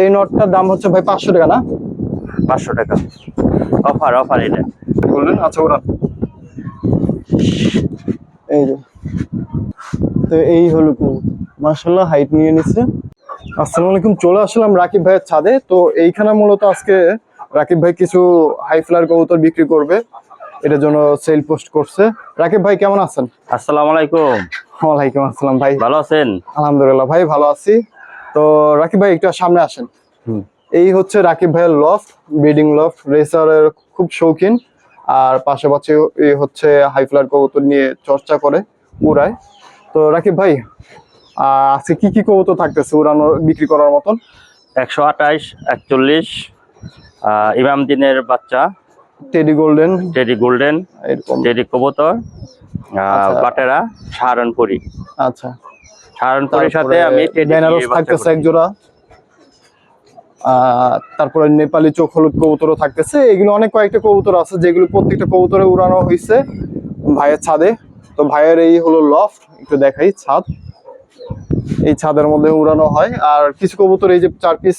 এই নটটার দাম হচ্ছে ভাই পাঁচশো টাকা না? পাঁচশো টাকা। অফার অফার এটা। বললেন আচ্ছা ওরা। এই যে। তো এই হলো মার্শাল্লাহ হাইট নিয়ে নিচ্ছে। আসসালামু আলাইকুম চলে আসলাম রাকিব ভাইয়ের ছাদে। তো এইখানে মূলত আজকে রাকিব ভাই কিছু হাই ফ্লার কবুতর বিক্রি করবে। এটার জন্য সেল পোস্ট করছে। রাকিব ভাই কেমন আছেন? আসসালামু আলাইকুম। ওয়ালাইকুম আসসালাম ভাই। ভালো আছেন? আলহামদুলিল্লাহ ভাই ভালো আছি। তো রাকিব ভাই একটু সামনে আসেন। এই হচ্ছে রাকিব ভাইয়ের লফট ব্রিডিং লফট রেসারের খুব শৌখিন। আর পাশাপাশি এই হচ্ছে হাইফ্লার কবুতর নিয়ে চর্চা করে উড়ায়। তো রাকিব ভাই আজকে কি কি কবুতর থাকতেছে উড়ানোর বিক্রি করার মতন? একশো আঠাইশ একচল্লিশ ইমাম দিনের বাচ্চা। Teddy golden. টেডি গোল্ডেন এরকম। টেডি কবুতর আচ্ছা। বাটেরা সাহারানপুরি আচ্ছা। সাহারানপুরির সাথে আমি বেনারস থাকতেছে এক জোড়া তারপরে নেপালি চোখ হলুদ কবুতরও থাকতেছে। এগুলো অনেক কয়েকটা কবুতর আছে যেগুলো প্রত্যেকটা কবুতরে উড়ানো হয়েছে ভাইয়ের ছাদে। তো ভাইয়ের এই হলো লফট একটু দেখাই ছাদ। এই ছাদের মধ্যে উড়ানো হয়। আর কিছু কবুতর এই যে চার পিস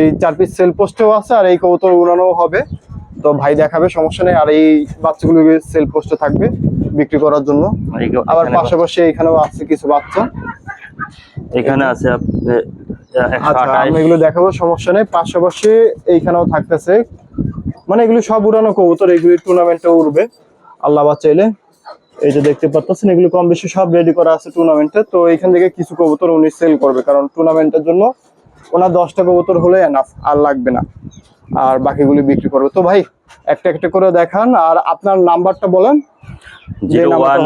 এই চার পিস সেল পোস্টেও আছে আর এই কবুতর উড়ানো হবে। তো ভাই দেখাবে সমস্যা নেই। আর এই বাচ্চাগুলো সেল পোস্টে থাকবে বিক্রি করার জন্য। আবার পাশাপাশি এখানেও আছে কিছু বাচ্চা। এখানে আছে আপনি আচ্ছা আমি এগুলো দেখাবো সমস্যা নেই। পাশাপাশি এইখানেও থাকতেছে। মানে এগুলো সব উড়ানো কবুতর এগুলি টুর্নামেন্টে উঠবে আল্লাহ চাইলে এই যে দেখতে পাচ্ছেন এগুলো কম বেশি সব রেডি করা আছে টুর্নামেন্টে তো এইখান থেকে কিছু কবুতর উনি সেল করবে কারণ টুর্নামেন্টের জন্য ওনার দশটা কবুতর হলে এনাফ আর লাগবে না। আর বাকিগুলি বিক্রি করবে। তো ভাই একটা একটা করে দেখান আর আপনার নাম্বারটা বলেন। Zero one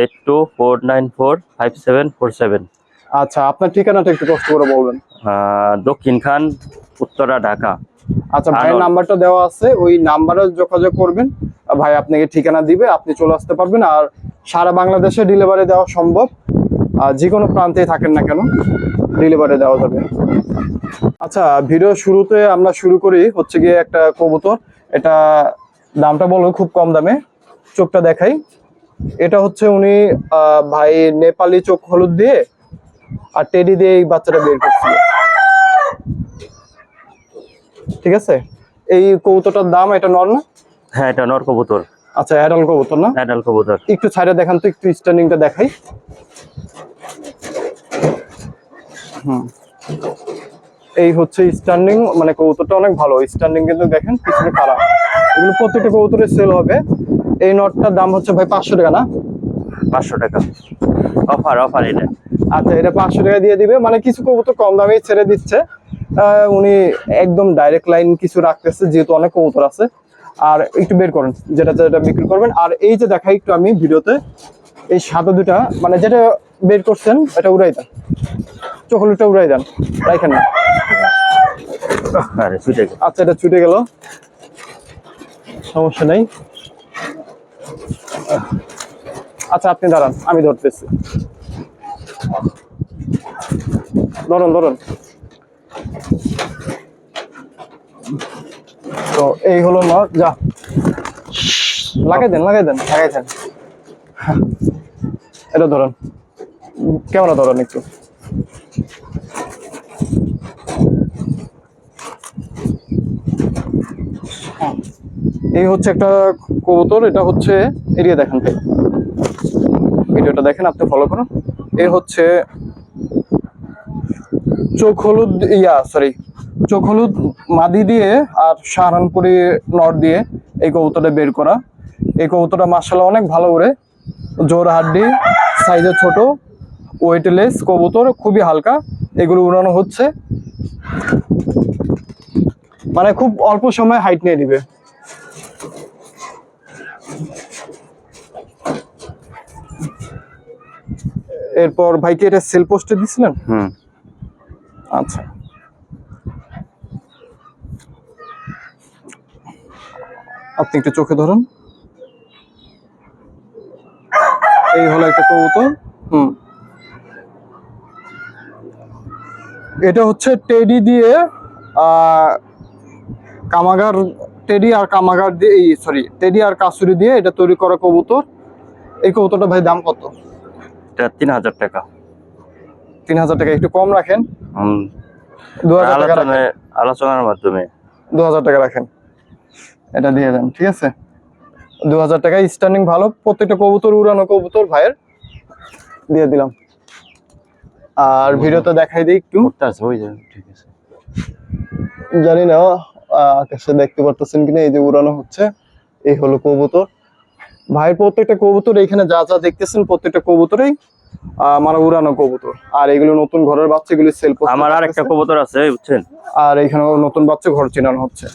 eight two four nine four five seven four seven. আচ্ছা আপনার ঠিকানাটা একটু কষ্ট করে বলবেন। দক্ষিণ খান উত্তরা ঢাকা। আচ্ছা ভাইয়ের নাম্বারটা দেওয়া আছে ওই নাম্বারে যোগাযোগ করবেন। ভাই আপনাকে ঠিকানা দিবে আপনি চলে আসতে পারবেন আর সারা বাংলাদেশে ডেলিভারি দেওয়া সম্ভব। আর যে কোনো প্রান্তে থাকেন না কেন ডেলিভারি দেওয়া যাবে। আচ্ছা ভিডিও শুরুতে আমরা শুরু করি হচ্ছে গিয়ে একটা কবুতর। এটা দামটা বলো খুব কম দামে। চোখটা দেখাই। এটা হচ্ছে উনি ভাই নেপালি চোখ হলুদ দিয়ে আর টেডি দিয়ে এই বাচ্চাটা বের করছিল। ঠিক আছে? এই কবুতরটার দাম এটা নর না? হ্যাঁ এটা নর কবুতর। আচ্ছা অ্যাডাল কবুতর না? অ্যাডাল কবুতর। একটু ছাইড়ে দেখান তো একটু স্ট্যান্ডিংটা দেখাই। হুম। এই হচ্ছে স্ট্যান্ডিং মানে কবুতরটা অনেক ভালো। স্ট্যান্ডিং কিন্তু দেখেন পিছনে খারাপ এগুলো প্রত্যেকটা কবুতরের সেল হবে। এই নটটার দাম হচ্ছে ভাই পাঁচশো টাকা না? পাঁচশো টাকা। অফার অফার এটা। আচ্ছা এটা পাঁচশো টাকা দিয়ে দিবে। মানে কিছু কবুতর কম দামে ছেড়ে দিচ্ছে। উনি একদম ডাইরেক্ট লাইন কিছু রাখতেছে যেহেতু অনেক কবুতর আছে। আর একটু বের করেন যেটা যেটা বিক্রি করবেন। আর এই যে দেখাই একটু আমি ভিডিওতে এই সাদা দুটা মানে যেটা বের করছেন এটা উড়াই দেন। চকলেটটা উড়াই দেন রাখেন না। আরে ছুটে আচ্ছা এটা ছুটে গেল। সমস্যা নেই। আচ্ছা আপনি দাঁড়ান আমি ধরতেছি। ধরুন ধরুন তো এই হলো নট যা। লাগাই দেন লাগাই দেন। লাগাই দেন। এটা ধরুন। কেমন ধরুন একটু। এই হচ্ছে একটা কবুতর এটা হচ্ছে এরিয়া দেখেন ভিডিওটা দেখেন আপনি ফলো করুন। এ হচ্ছে চোখ হলুদ ইয়া সরি চোখ হলুদ মাদি দিয়ে আর সাহারানপুরি নট দিয়ে এই কবুতরটা বের করা। এই কবুতরটা মার্শাল্লাহ অনেক ভালো উড়ে জোর হাড্ডি সাইজে ছোট ওয়েটলেস কবুতর, খুবই হালকা। এগুলো উড়ানো হচ্ছে। মানে খুব অল্প সময় হাইট নিয়ে দিবে এরপর ভাইকে এটা সেল পোস্টে দিছিলেন হুম। আচ্ছা। আপনি একটু চোখে ধরুন। এই হলো একটা কবুতর। হুম। এটা হচ্ছে টেডি দিয়ে কামাগার টেডি আর কামাগার দিয়ে এই সরি টেডি আর কাসুরি দিয়ে এটা তৈরি করা কবুতর। এই কবুতরটা ভাই দাম কত? এটা তিন হাজার টাকা। তিন হাজার টাকা একটু কম রাখেন। দু হাজার টাকা আলোচনার মাধ্যমে। দু হাজার টাকা রাখেন। এটা দিয়ে দেন ঠিক আছে? দু হাজার টাকা স্ট্যান্ডিং ভালো। প্রত্যেকটা কবুতর উড়ানো কবুতর ভাইয়ের দিয়ে দিলাম। আর ভিডিওতে দেখাই দিই একটু। ঠিক আছে। জানি না আকাশে দেখতে পারতেছেন কিনা এই যে উড়ানো হচ্ছে এই হলো কবুতর। ভাইয়ের প্রত্যেকটা কবুতর এখানে যা যা দেখতেছেন প্রত্যেকটা কবুতরেই মানে উড়ানো কবুতর। আর এগুলো নতুন ঘরের বাচ্চাগুলি সেল আমার আর একটা কবুতর আছে বুঝছেন? আর এখানেও নতুন বাচ্চা ঘর চিনানো হচ্ছে।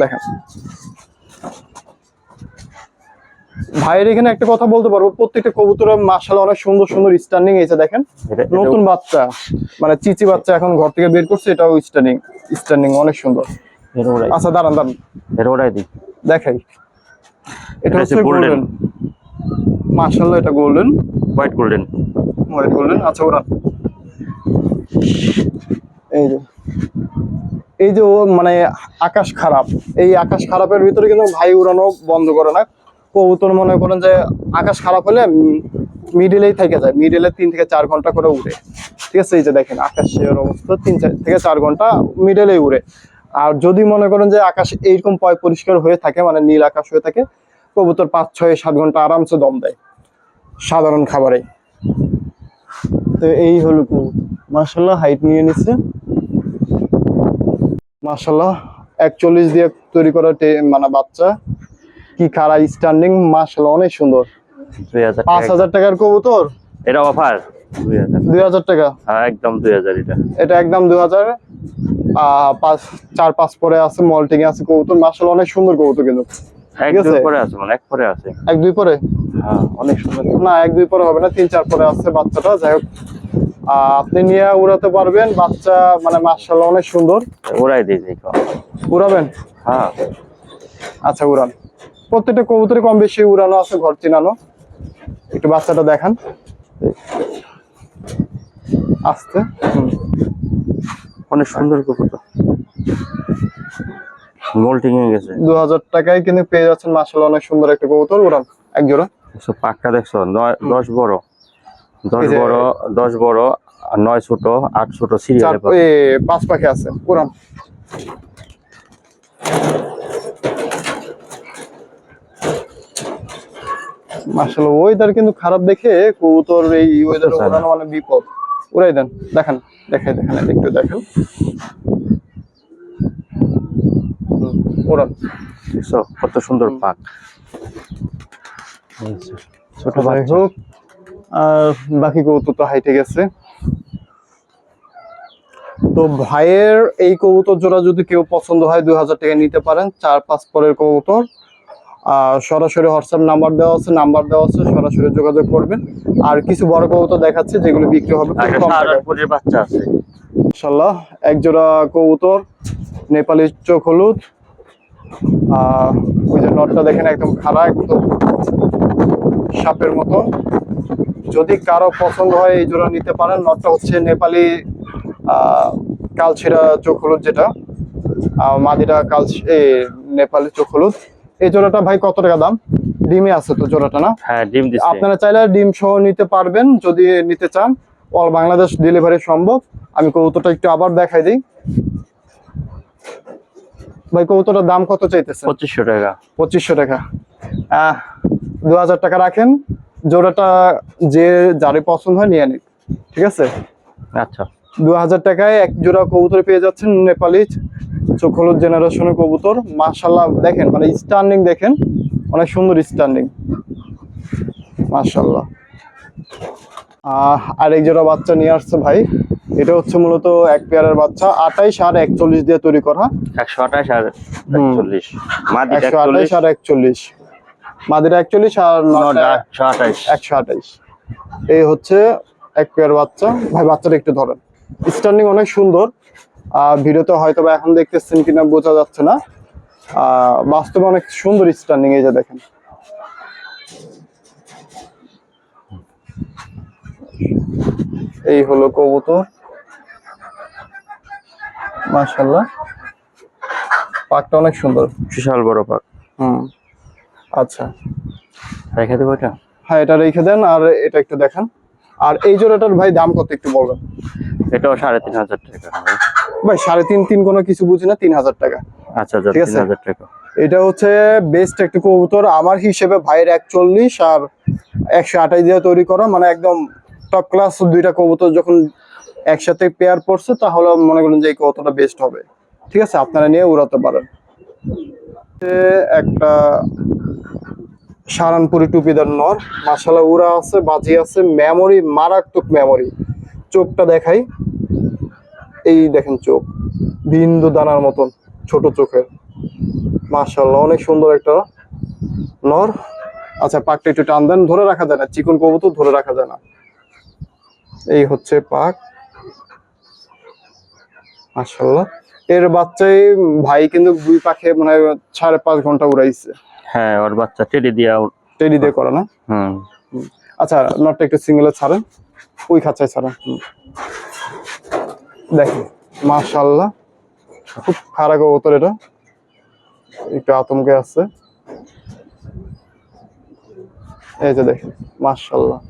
দেখেন। ভাইয়ের এখানে একটা কথা বলতে পারব প্রত্যেকটা কবুতরের মাসাল অনেক সুন্দর সুন্দর স্ট্যান্ডিং এসে দেখেন। নতুন বাচ্চা মানে চিচি বাচ্চা এখন ঘর থেকে বের করছে এটাও স্ট্যান্ডিং স্ট্যান্ডিং অনেক সুন্দর। আচ্ছা দাঁড়ান দাঁড়ান। দেখাই। এটা হচ্ছে গোল্ডেন মাশাআল্লাহ এটা golden white golden white golden আচ্ছা ওরা। এই যে। এই যে ও মানে আকাশ খারাপ। এই আকাশ খারাপের ভিতরে কিন্তু ভাই উড়ানো বন্ধ করে না। কবুতর মনে করেন যে আকাশ খারাপ হলে মিডিলেই থেকে যায়। মিডিলে তিন থেকে চার ঘণ্টা করে উড়ে। ঠিক আছে এই যে দেখেন আকাশের অবস্থা তিন চার থেকে চার ঘণ্টা মিডলেই উড়ে। আর যদি মনে করেন যে আকাশ এইরকম পয় পরিষ্কার হয়ে থাকে মানে নীল আকাশ হয়ে থাকে কবুতর পাঁচ ছয় সাত ঘণ্টা আরামসে দম দেয় সাধারণ খাবারে। তো এই হলো মার্শাল্লাহ হাইট নিয়ে নিচ্ছে মার্শাল্লাহ একচল্লিশ দিয়ে তৈরি করা মানে বাচ্চা। কি খারা স্ট্যান্ডিং মার্শাল্লাহ অনেক সুন্দর। দুই হাজার পাঁচ হাজার টাকার কবুতর? এটা অফার দুই হাজার দুই হাজার টাকা? হ্যাঁ একদম দুই হাজার এটা। এটা একদম দুই হাজার। আহ, পাঁচ চার পাঁচ পরে আছে মল্টিং আছে কবুতর। মার্শাল্লাহ অনেক সুন্দর কবুতর কিন্তু। এক দুই পরে আছে মানে এক পরে আছে। এক দুই পরে? হ্যাঁ অনেক সুন্দর। না এক দুই পরে হবে না তিন চার পরে আছে বাচ্চাটা যাই হোক। আপনি নিয়ে উড়াতে পারবেন বাচ্চা মানে মার্শাল্লাহ অনেক সুন্দর। দিই দেখো উড়াবেন? হ্যাঁ। আচ্ছা উড়ান। প্রত্যেকটা কবুতরে কম বেশি উড়ানো আছে ঘর চিনানো। একটু বাচ্চাটা দেখান। আস্তে। অনেক সুন্দর কবুতর। মোল্টিং হয়ে গেছে। দু হাজার টাকায় কিন্তু পেয়ে যাচ্ছেন মাসাল অনেক সুন্দর একটা কবুতর উড়ান। এক জোড়া। দেখছ পাকটা দেখছ? নয় দশ বড়। দশ এই যে- বড় দশ বড় আর নয় ছোট আট ছোট পাঁচ পাখি আছে উড়ান। মাসাল ওয়েদার কিন্তু খারাপ দেখে কবুতর এই ওয়েদার বুঝতে মানে বিপদ। উড়াই দেন দেখেন দেখাই দেখান একটু দেখেন। কত সুন্দর পাক। ছোট বাচ্চা। হোক আর বাকি কবুতর তো হাইটে গেছে। তো ভাইয়ের এই কবুতর জোড়া যদি কেউ পছন্দ হয় দুই হাজার টাকা নিতে পারেন। চার পাঁচ পরের কবুতর। আর সরাসরি হোয়াটসঅ্যাপ নাম্বার দেওয়া আছে নাম্বার দেওয়া আছে সরাসরি যোগাযোগ করবেন। আর কিছু বড় কবুতর দেখাচ্ছে যেগুলো বিক্রি হবে। শাহজাহানপুরের বাচ্চা আছে। ইনশাল্লাহ এক জোড়া কবুতর নেপালি চোখ হলুদ। ওই যে নটটা দেখেন একদম খাড়া একদম সাপের মতো। যদি কারও পছন্দ হয় এই জোড়া নিতে পারেন নটটা হচ্ছে নেপালি কালছিরা চোখ হলুদ যেটা মাদিরা কাল নেপালি চোখ হলুদ। এই জোড়াটা ভাই কত টাকা দাম? ডিমে আছে তো জোড়াটা না? হ্যাঁ ডিম আপনারা চাইলে ডিম সহ নিতে পারবেন যদি নিতে চান। অল বাংলাদেশ ডেলিভারি সম্ভব। আমি কবুতরটা একটু আবার দেখাই দিই। ভাই কবুতরটার দাম কত চাইতেছে পঁচিশশো টাকা। পঁচিশশো টাকা। আহ দু হাজার টাকা রাখেন জোড়াটা যে যারে পছন্দ হয় নিয়ে নিন ঠিক আছে? আচ্ছা। দু হাজার টাকায় এক জোড়া কবুতর পেয়ে যাচ্ছেন নেপালি চোখ হলুদ জেনারেশনের কবুতর। মার্শাল্লাহ দেখেন মানে স্ট্যান্ডিং দেখেন অনেক সুন্দর স্ট্যান্ডিং মার্শাল্লাহ আর এক জোড়া বাচ্চা নিয়ে আসছে ভাই। এটা হচ্ছে মূলত এক পেয়ারের বাচ্চা আঠাইশ আর একচল্লিশ দিয়ে তৈরি করা। একশো আঠাশ আর একচল্লিশ। একশো আঠাইশ আর একচল্লিশ। মাদিরা একচল্লিশ আর একশো আঠাশ একশো আঠাইশ। এই হচ্ছে এক পেয়ার বাচ্চা। ভাই বাচ্চাটা একটু ধরেন। স্ট্যান্ডিং অনেক সুন্দর। আহ, ভিডিওতে হয়তো বা এখন দেখতেছেন কিনা বোঝা যাচ্ছে না। আহ, বাস্তবে অনেক সুন্দর স্ট্যান্ডিং এই যে দেখেন। এই হলো কবুতর। মাশাল্লাহ পাকটা অনেক সুন্দর। বিশাল বড় পাক। হুম। আচ্ছা। রেখে দেবো এটা? হ্যাঁ এটা রেখে দেন আর এটা একটু দেখান। আর এই জোড়াটার ভাই দাম কত একটু বলবেন? এটাও সাড়ে তিন হাজার টাকা ভাই সাড়ে তিন তিন কোনো কিছু বুঝি না তিন হাজার টাকা। আচ্ছা আচ্ছা ঠিক আছে। টাকা। এটা হচ্ছে বেস্ট একটা কবুতর। আমার হিসেবে ভাইয়ের একচল্লিশ আর একশো আঠাশ দিয়ে তৈরি করা মানে একদম টপ ক্লাস দুইটা কবুতর যখন একসাথে পেয়ার পড়ছে তাহলে মনে করেন যে কবুতরটা বেস্ট হবে। ঠিক আছে? আপনারা নিয়ে উড়াতে পারেন। একটা সারানপুরি টুপিদার নর। মাসালা উড়া আছে, বাজি আছে মেমোরি মারাত্মক মেমোরি চোখটা দেখাই। এই দেখেন চোখ। বিন্দু দানার মতন, ছোট চোখের। মাশাল্লাহ অনেক সুন্দর একটা নর। আচ্ছা পাকটা একটু টান দেন, ধরে রাখা যায় না। চিকন কবুতর ধরে রাখা যায় না। এই হচ্ছে পাক। মাশাল্লাহ এর বাচ্চাই ভাই কিন্তু দুই পাখে মানে সাড়ে পাঁচ ঘণ্টা উড়াইছে। হ্যাঁ ওর বাচ্চা টেডি দিয়া টেডি দিয়ে করে না? হুম। আচ্ছা নটটা একটু সিঙ্গেলে ছাড়েন। ওই খাঁচায় ছাড়েন। দেখেন মাশাল্লাহ খুব খারাপ কবুতর এটা। একটু আতঙ্কে আছে। এই যে দেখেন মাশাল্লাহ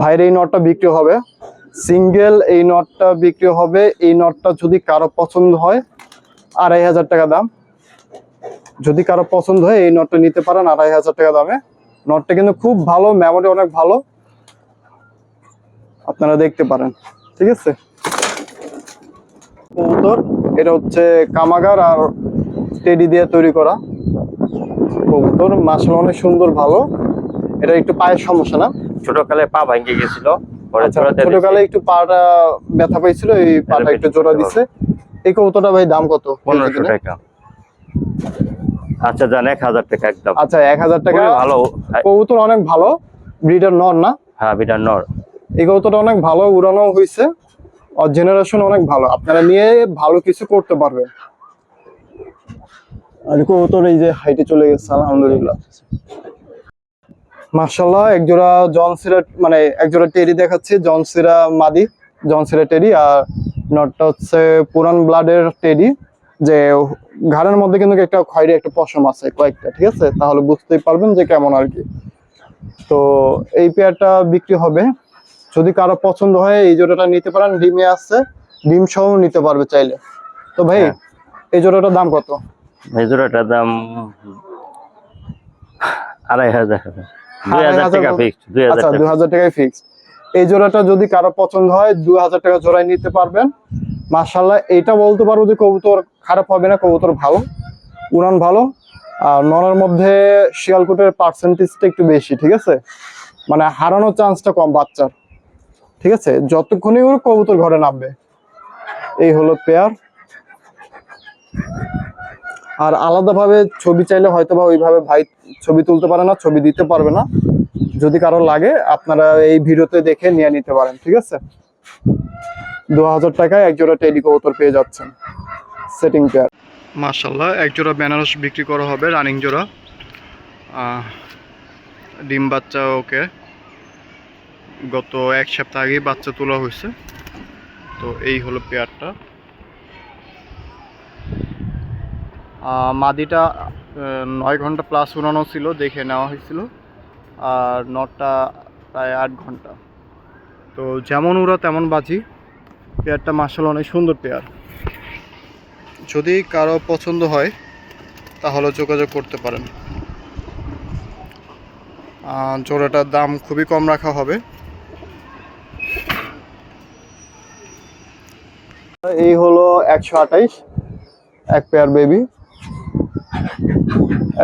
ভাইয়ের এই নটটা বিক্রি হবে। সিঙ্গেল এই নটটা বিক্রি হবে। এই নটটা যদি কারও পছন্দ হয়, আড়াই হাজার টাকা দাম। যদি কারও পছন্দ হয়, এই নটটা নিতে পারেন আড়াই হাজার টাকা দামে। নটটা কিন্তু খুব ভালো মেমোরি অনেক ভালো। আপনারা দেখতে পারেন, ঠিক আছে? কবুতর, এটা হচ্ছে কামাগার আর টেডি দিয়ে তৈরি করা। কবুতর মাসাল অনেক সুন্দর, ভালো। এটা একটু পায়ের সমস্যা না? ছোটকালে পা ভাঙ্গে গেছিল আচ্ছা, ছোটকালে একটু পাটা ব্যথা পাইছিল এই পাটা একটু জোড়া দিছে। এই কবুতরটা ভাই দাম কত? পনেরোশো টাকা। আচ্ছা যান এক হাজার টাকা একদম। আচ্ছা এক হাজার টাকা। ভালো। কবুতর অনেক ভালো। ব্রিডার নর না? হ্যাঁ বিটার নর। এই কবুতরটা অনেক ভালো উড়ানো হয়েছে আর জেনারেশন অনেক ভালো। আপনারা নিয়ে ভালো কিছু করতে পারবেন। আর কবুতর এই যে হাইটে চলে গেছে আলহামদুলিল্লাহ। মার্শাল্লাহ একজোড়া জনসিরা মানে একজোড়া টেরি দেখাচ্ছি জনসিরা মাদি জনসিরা টেরি আর নটটা হচ্ছে পুরান ব্লাডের টেরি যে ঘাড়ের মধ্যে কিন্তু একটা খয়েরি একটা পশম আছে কয়েকটা ঠিক আছে? তাহলে বুঝতেই পারবেন যে কেমন আর কি। তো এই পেয়ারটা বিক্রি হবে। যদি কারও পছন্দ হয় এই জোড়াটা নিতে পারেন ডিমে আছে ডিম সহ নিতে পারবে চাইলে। তো ভাই হ্যাঁ। এই জোড়াটার দাম কত? এই জোড়াটার দাম আড়াই হাজার। টাকা ফিক্সড আচ্ছা টাকায় এই জোড়াটা যদি কারও পছন্দ হয় দুই হাজার টাকা জোড়ায় নিতে পারবেন। মার্শাল্লাহ এটা বলতে পারব যে কবুতর খারাপ হবে না কবুতর ভালো উড়ান ভালো। আর ননের মধ্যে শিয়ালকুটের পার্সেন্টেজটা একটু বেশি ঠিক আছে? মানে হারানোর চান্সটা কম বাচ্চার ঠিক আছে? যতক্ষণই ওর কবুতর ঘরে নামবে। এই হলো পেয়ার আর আলাদাভাবে ছবি চাইলে হয়তো বা ওইভাবে ভাই ছবি তুলতে পারে না, ছবি দিতে পারবে না। যদি কারও লাগে, আপনারা এই ভিডিওতে দেখে নিয়ে নিতে পারেন, ঠিক আছে? দু হাজার টাকায় এক জোড়া টেডি কবুতর পেয়ে যাচ্ছেন, সেটিং পেয়ার মাশাল্লাহ এক জোড়া বেনারস বিক্রি করা হবে রানিং জোড়া। ডিম বাচ্চা, ওকে। গত এক সপ্তাহ আগেই বাচ্চা তোলা হয়েছে। তো এই হলো পেয়ারটা আহ, মাদিটা নয় ঘণ্টা প্লাস উড়ানো ছিল, দেখে নেওয়া হয়েছিল। আর নটটা প্রায় আট ঘণ্টা। তো যেমন উড়া তেমন বাজি। পেয়ারটা মার্শাল অনেক সুন্দর পেয়ার। যদি কারও পছন্দ হয়, তাহলে যোগাযোগ করতে পারেন। জোড়াটার দাম খুবই কম রাখা হবে। এই হলো একশো আঠাইশ, এক পেয়ার বেবি।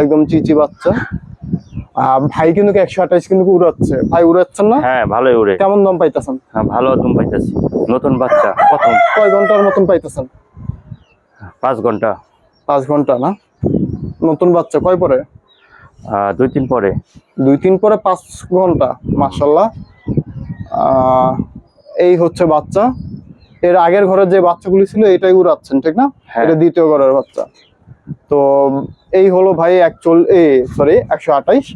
একদম চিচি বাচ্চা। ভাই কিন্তু একশো আঠাইশ কিন্তু উড়াচ্ছে। ভাই উড়াচ্ছেন না? হ্যাঁ ভালোই উড়ে। কেমন দাম পাইতেছেন? হ্যাঁ ভালো দুম পাইতেছি। নতুন বাচ্চা প্রথম। কয় ঘণ্টার মতন পাইতেছেন? পাঁচ ঘণ্টা। পাঁচ ঘণ্টা না? নতুন বাচ্চা কয় পরে? দুই তিন পরে। দুই তিন পরে পাঁচ ঘণ্টা মাসাল্লাহ এই হচ্ছে বাচ্চা। এর আগের ঘরের যে বাচ্চাগুলি ছিল এটাই উড়াচ্ছেন ঠিক না? হ্যাঁ। এটা দ্বিতীয় ঘরের বাচ্চা। তো এই হলো ভাই একচল এ সরি একশো আঠাইশ।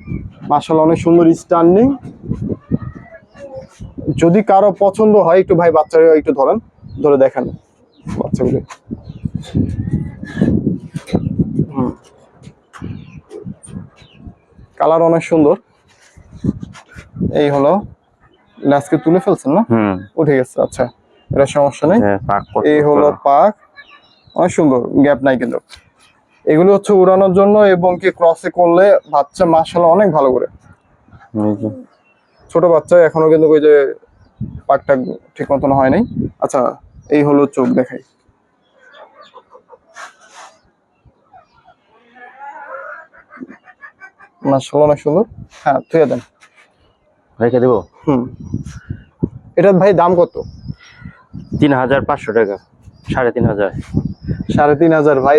মাসাল্লাহ অনেক সুন্দর স্ট্যান্ডিং যদি কারও পছন্দ হয় একটু ভাই বাচ্চারা একটু ধরেন ধরে দেখেন। বাচ্চাগুলি। কালার অনেক সুন্দর। এই হলো লাস্টকে তুলে ফেলছেন না? হুম। উঠে গেছে আচ্ছা এটা সমস্যা নেই। হ্যাঁ, এই হলো পাক। অনেক সুন্দর গ্যাপ নাই কিন্তু। এগুলো হচ্ছে উড়ানোর জন্য এবং কি ক্রসে করলে বাচ্চা মাসালা অনেক ভালো করে। ছোট বাচ্চা এখনও কিন্তু ওই যে পাকটা ঠিক মতন হয় নাই। আচ্ছা এই হলো চোখ দেখাই। অনেক সুন্দর। হ্যাঁ দেন। রেখে দেবো? হুম। এটার ভাই দাম কত? তিন হাজার পাঁচশো টাকা সাড়ে তিন হাজার। সাড়ে তিন হাজার ভাই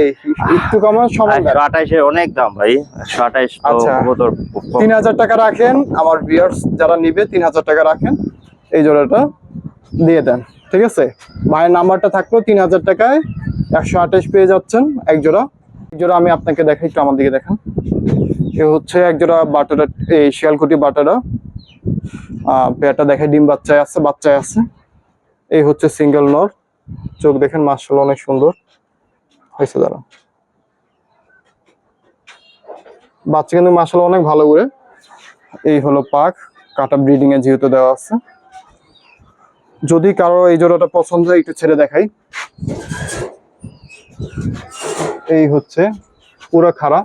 একটু কমান সমান দেন। একশো অনেক দাম ভাই। আঠাইশ আচ্ছা। তিন হাজার টাকা রাখেন। আমার ভিউয়ার্স যারা নিবে তিন হাজার টাকা রাখেন। এই জোড়াটা দিয়ে দেন ঠিক আছে? ভাইয়ের নাম্বারটা থাকল তিন হাজার টাকায়। একশো আঠাশ পেয়ে যাচ্ছেন এক জোড়া। এক জোড়া আমি আপনাকে দেখাই একটু আমার দিকে দেখেন। এ হচ্ছে এক জোড়া বাটারা এই শিয়ালকুটি বাটারা। আহ পেয়ারটা দেখে ডিম বাচ্চায় আছে বাচ্চায় আছে। এই হচ্ছে সিঙ্গেল নর। চোখ দেখেন মার্শাল অনেক সুন্দর। হয়েছে দাঁড়া বাচ্চা কিন্তু মাসাল অনেক ভালো করে। এই হলো পাক, কাটা ব্রিডিং এ যেহেতু দেওয়া আছে। যদি কারও এই জোড়াটা পছন্দ হয়, একটু ছেড়ে দেখাই। এই হচ্ছে পুরো খাড়া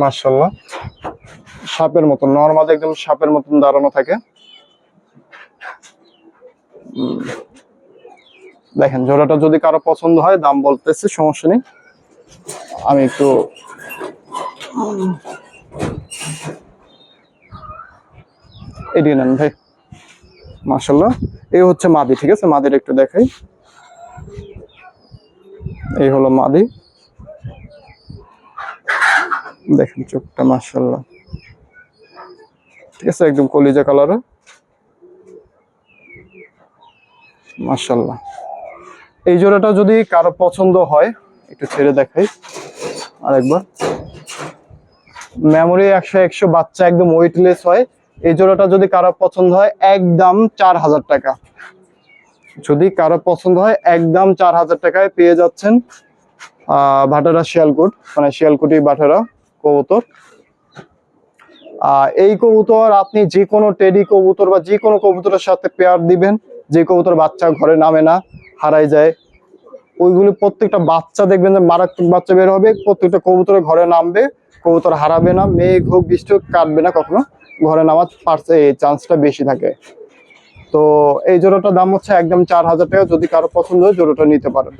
মার্শাল্লাহ সাপের মতন, নর্মাল একদম সাপের মতন দাঁড়ানো থাকে। দেখেন, জোড়াটা যদি কারও পছন্দ হয়, দাম বলতেছে, সমস্যা নেই। আমি একটু এড়িয়ে নেন ভাই। মাসাল্লাহ এই হচ্ছে মাদি, ঠিক আছে? মাদির একটু দেখাই। এই হলো মাদি। দেখেন চোখটা মাসাল্লাহ ঠিক আছে? একদম কলিজা কালারে মাসাল্লাহ এই জোড়াটা যদি কারও পছন্দ হয়, একটু ছেড়ে দেখাই। আরেকবার। মেমোরি একশো একশো বাচ্চা একদম ওয়েটলেস হয়। এই জোড়াটা যদি কারও পছন্দ হয়, একদম চার হাজার টাকা। যদি কারও পছন্দ হয়, একদম চার হাজার টাকায় পেয়ে যাচ্ছেন ভাটারা শিয়ালকুট মানে শিয়ালকুটি ভাটারা কবুতর। এই কবুতর আপনি যে কোনো টেডি কবুতর বা যে কোনো কবুতরের সাথে পেয়ার দিবেন, যে কবুতর বাচ্চা ঘরে নামে না হারাই যায়। ওইগুলি প্রত্যেকটা বাচ্চা দেখবেন যে মারাত্মক বাচ্চা বের হবে, প্রত্যেকটা কবুতরের ঘরে নামবে, কবুতর হারাবে না, মেঘ হোক, বৃষ্টি হোক, কাটবে না কখনো, ঘরে নামার পারছে, এই চান্সটা বেশি থাকে। তো এই জোড়াটার দাম হচ্ছে একদম চার হাজার টাকা, যদি কারও পছন্দ হয় জোড়াটা নিতে পারেন।